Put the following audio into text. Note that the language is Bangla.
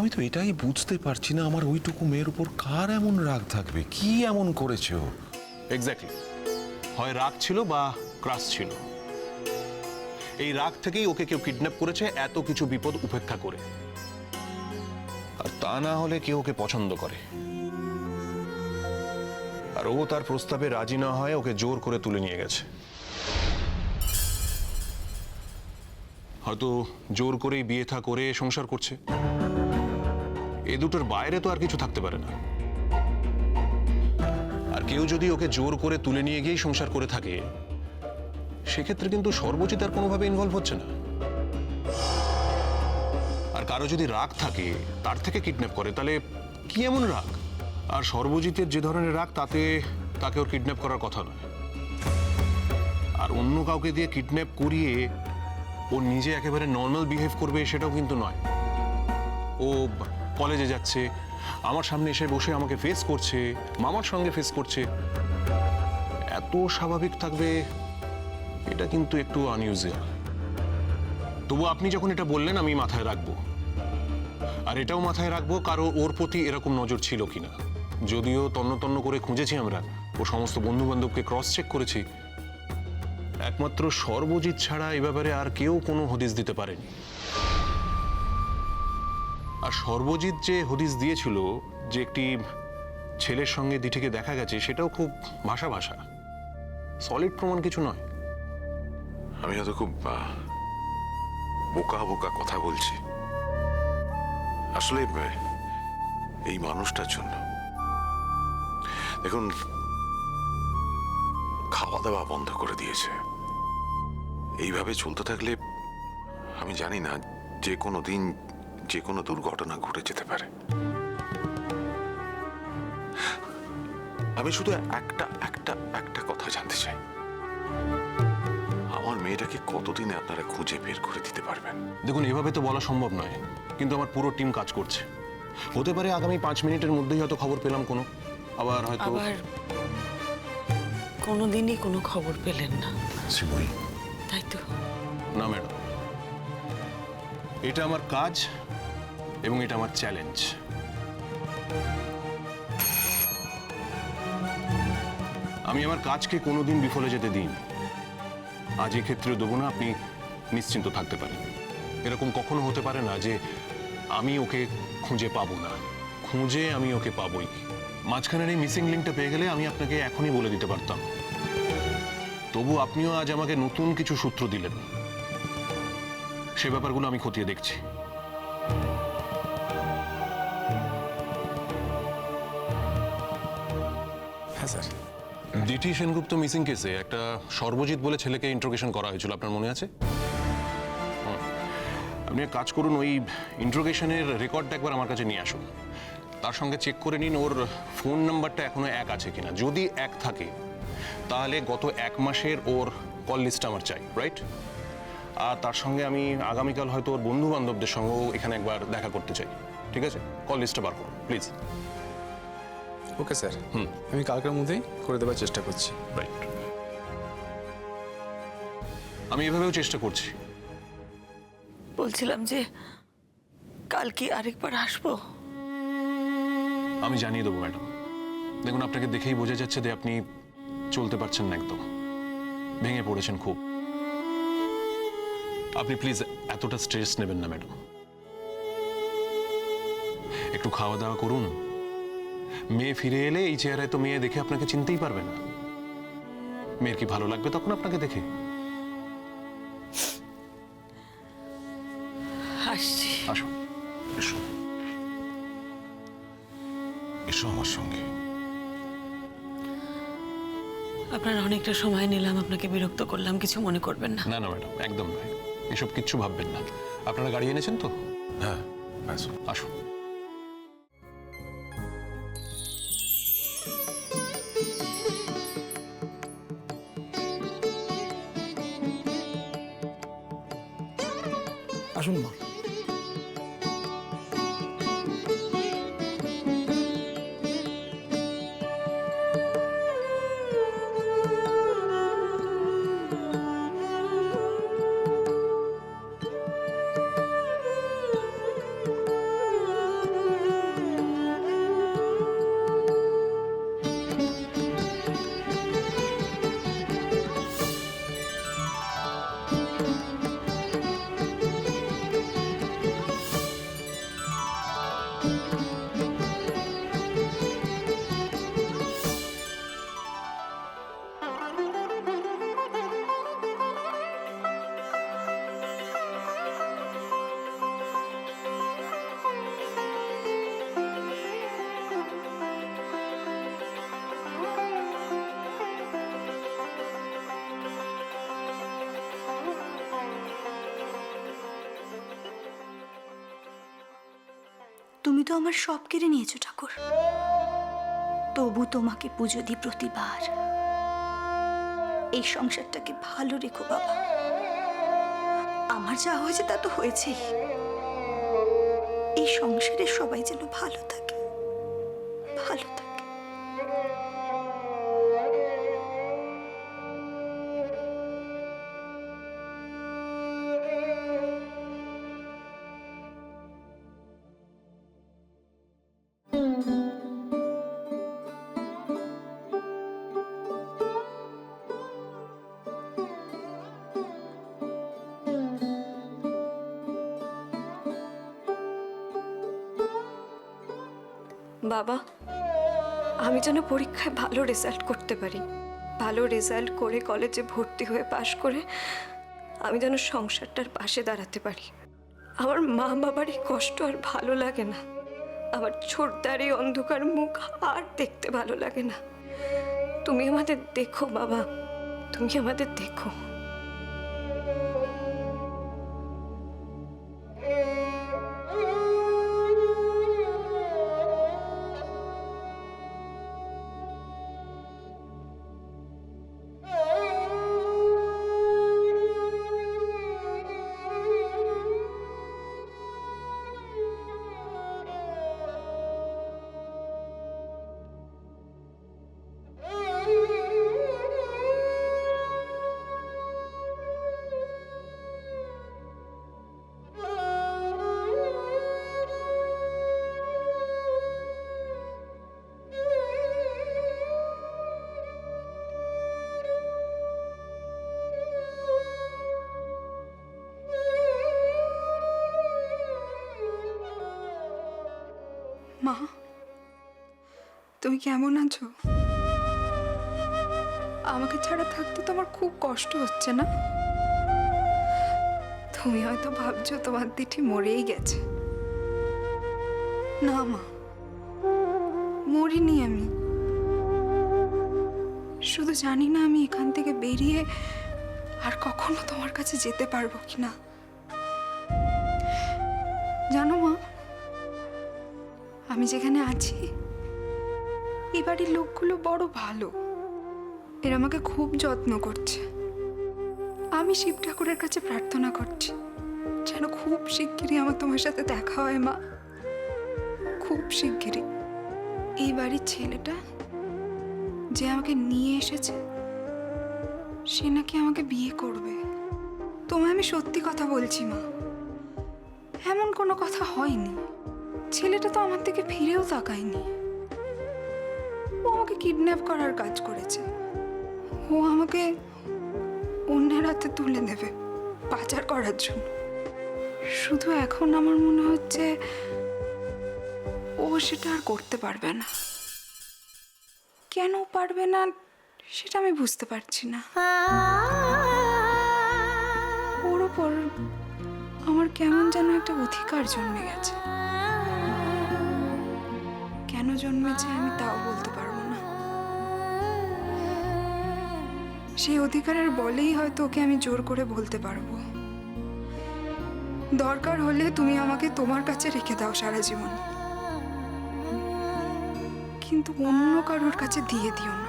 আমি তো এটাই বুঝতে পারছি না আমার ওইটুকু মেয়ের উপর কার এমন রাগ থাকবে? কি এমন করেছে ও? এক্স্যাক্টলি হয় রাগ ছিল বা ক্রাশ ছিল। এই রাগ থেকেই ওকে কেউ কিডন্যাপ করেছে, এত কিছু বিপদ উপেক্ষা করে। আর তা না হলে কেউ ওকে পছন্দ করে। আর ও তার প্রস্তাবে রাজি না হয় ওকে জোর করে তুলে নিয়ে গেছে। হয়তো জোর করেই বিয়ে থা করে সংসার করছে। এ দুটোর বাইরে তো আর কিছু থাকতে পারে না। আর কেউ যদি ওকে জোর করে তুলে নিয়ে গিয়েই সংসার করে থাকে, সেক্ষেত্রে কিন্তু সর্বজিৎ আর কোনোভাবে ইনভলভ হচ্ছে না। আর কারও যদি রাগ থাকে, তার থেকে কিডন্যাপ করে, তাহলে কি এমন রাগ? আর সর্বজিতের যে ধরনের রাগ, তাতে তাকে ওর কিডন্যাপ করার কথা নয়। আর অন্য কাউকে দিয়ে কিডন্যাপ করিয়ে ও নিজে একেবারে নর্মাল বিহেভ করবে, সেটাও কিন্তু নয়। ও কলেজে যাচ্ছে, আমার সামনে এসে বসে আমাকে ফেস করছে, মামার সঙ্গে ফেস করছে। এত স্বাভাবিক থাকবে, এটা কিন্তু একটু আনইউজুয়াল তবু আপনি যখন এটা বললেন, আমি মাথায় রাখব। আর এটাও মাথায় রাখব, কারও ওর প্রতি এরকম নজর ছিল কিনা। যদিও তন্ন তন্ন করে খুঁজেছি আমরা, ও সমস্ত বন্ধু বান্ধবকে ক্রস চেক করেছি। একমাত্র সর্বজিৎ ছাড়া এ ব্যাপারে আর কেউ কোনো হদিস দিতে পারেনি। আর সর্বজিৎ যে হদিস দিয়েছিল যে একটি ছেলের সঙ্গে দিঠিকে দেখা গেছে, সেটাও খুব ভাষা ভাষা সলিড প্রমাণ কিছু নয়। আমি হয়তো খুব বোকা বোকা কথা বলছি। আসলে, এই মানুষটার জন্য। দেখুন খাওয়া দাওয়া বন্ধ করে দিয়েছে। এইভাবে চলতে থাকলে, আমি জানি না যে কোনো দিন যে কোনো দুর্ঘটনা ঘটে যেতে পারে। আমি শুধু একটা একটা একটা কথা জানতে চাই। আমার মেয়েটাকে কতদিনে আপনারা খুঁজে বের করে দিতে পারবেন? দেখুন এভাবে তো বলা সম্ভব নয় কিন্তু আমার পুরো টিম কাজ করছে। হতে পারে আগামী পাঁচ মিনিটের মধ্যেই হয়তো খবর পেলাম কোনো আবার হয়তো আবার কোনোদিনই কোনো খবর পেলেন না। শিবুই তাই তো। না ম্যাডাম। এটা আমার কাজ এবং এটা আমার চ্যালেঞ্জ আমি আমার কাজকে কোনোদিন বিফলে যেতে দিই আজ এই ক্ষেত্রে দেবো না, আপনি নিশ্চিন্ত থাকতে পারেন। এরকম কখনো হতে পারে না যে আমি ওকে খুঁজে পাবো না। খুঁজে আমি ওকে পাবই। মাঝখানের এই মিসিং লিঙ্কটা পেয়ে গেলে আমি আপনাকে এখনই বলে দিতে পারতাম। তবু আপনিও আজ আমাকে নতুন কিছু সূত্র দিলেন। সে ব্যাপারগুলো আমি খতিয়ে দেখছি। স্যার। ডিটি সেনগুপ্ত মিসিং কেসে একটা সর্বজিৎ বলে ছেলেকে ইন্ট্রোগেশন করা হয়েছিল, আপনার মনে আছে? আপনি এক কাজ করুন, ওই ইন্ট্রোগেশনের রেকর্ডটা একবার আমার কাছে নিয়ে আসুন। তার সঙ্গে চেক করে নিন ওর ফোন নাম্বারটা এখনও এক আছে কিনা। যদি এক থাকে, তাহলে গত এক মাসের ওর কল লিস্ট আমার চাই রাইট আর তার সঙ্গে আমি আগামীকাল হয়তো ওর বন্ধু বান্ধবদের সঙ্গেও এখানে একবার দেখা করতে চাই। ঠিক আছে? কল লিস্টটা বার করুন প্লিজ ওকে স্যার। হুম। আমি কালকের মধ্যেই করে দেওয়ার চেষ্টা করছি। রাইট আমি এভাবেও চেষ্টা করছি। বলছিলাম যে কাল কি আরেকবার আসব? আমি জানিয়ে দেবো ম্যাডাম। দেখুন আপনাকে দেখেই বোঝা যাচ্ছে যে আপনি চলতে পারছেন না একদম। ভেঙে পড়েছেন খুব। আপনি প্লিজ এতটা স্ট্রেস নেবেন না ম্যাডাম। একটু খাওয়া দাওয়া করুন মেয়ে ফিরে এলে এই চেহারায় তো মেয়ে দেখে আপনাকে চিনতেই পারবে না। মেয়ের কি ভালো লাগবে তখন আপনাকে দেখে? আসছি। এসো। এসো আমার সঙ্গে। আপনার অনেকটা সময় নিলাম আপনাকে বিরক্ত করলাম কিছু মনে করবেন না। না না ম্যাডাম একদম নয়। এসব কিচ্ছু ভাববেন না। আপনারা গাড়ি এনেছেন তো? হ্যাঁ আসুন। আসুন। আসুন মা তুমি তো আমার সব কেড়ে নিয়েছো, ঠাকুর। তবু তোমাকে পুজো দি প্রতিবার। এই সংসারটাকে ভালো রেখো, বাবা। আমার যা হয়েছে তা তো হয়েছেই। এই সংসারে সবাই যেন ভালো থাকে। বাবা, আমি যেন পরীক্ষায় ভালো রেজাল্ট করতে পারি। ভালো রেজাল্ট করে কলেজে ভর্তি হয়ে পাশ করে আমি যেন সংসারটার পাশে দাঁড়াতে পারি। আমার মা বাবার এই কষ্ট আর ভালো লাগে না। আমার ছোটদার এই অন্ধকার মুখ আর দেখতে ভালো লাগে না। তুমি আমাদের দেখো বাবা, তুমি আমাদের দেখো। মা, তুমি কেমন আছো? আমাকে ছাড়া থাকতে তোমার খুব কষ্ট হচ্ছে না? তুমি হয়তো ভাবছ তোমার দিঠি মরেই গেছে। না মা, মরিনি আমি। শুধু জানি না আমি এখান থেকে বেরিয়ে আর কখনো তোমার কাছে যেতে পারব কি না জানো মা আমি যেখানে আছি এই বাড়ির লোকগুলো বড় ভালো। এরা আমাকে খুব যত্ন করছে। আমি শিব ঠাকুরের কাছে প্রার্থনা করছি, যেন খুব শিগগিরই আমার তোমার সাথে দেখা হয়, মা। খুব শিগগিরই। এই বাড়ির ছেলেটা যে আমাকে নিয়ে এসেছে, সে নাকি আমাকে বিয়ে করবে। তোমায় আমি সত্যি কথা বলছি, মা। এমন কোনো কথা হয়নি। ছেলেটা তো আমার থেকে ফিরেও তাকায়নি। ও আমাকে কিডন্যাপ করার কাজ করেছে। ও আমাকে অন্যের হাতে তুলে দেবে পাচার করার জন্য। শুধু এখন আমার মনে হচ্ছে ও সেটা আর করতে পারবে না। কেন পারবে না সেটা আমি বুঝতে পারছি না। ওর ওপর আমার কেমন যেন একটা অধিকার জন্মে গেছে। কেন জন্মেছে আমি তাও বলতে পারব না। সেই অধিকারের বলেই হয়তো ওকে আমি জোর করে বলতে পারব। দরকার হলে তুমি আমাকে তোমার কাছে রেখে দাও সারা জীবন। কিন্তু অন্য কারোর কাছে দিয়ে দিও না।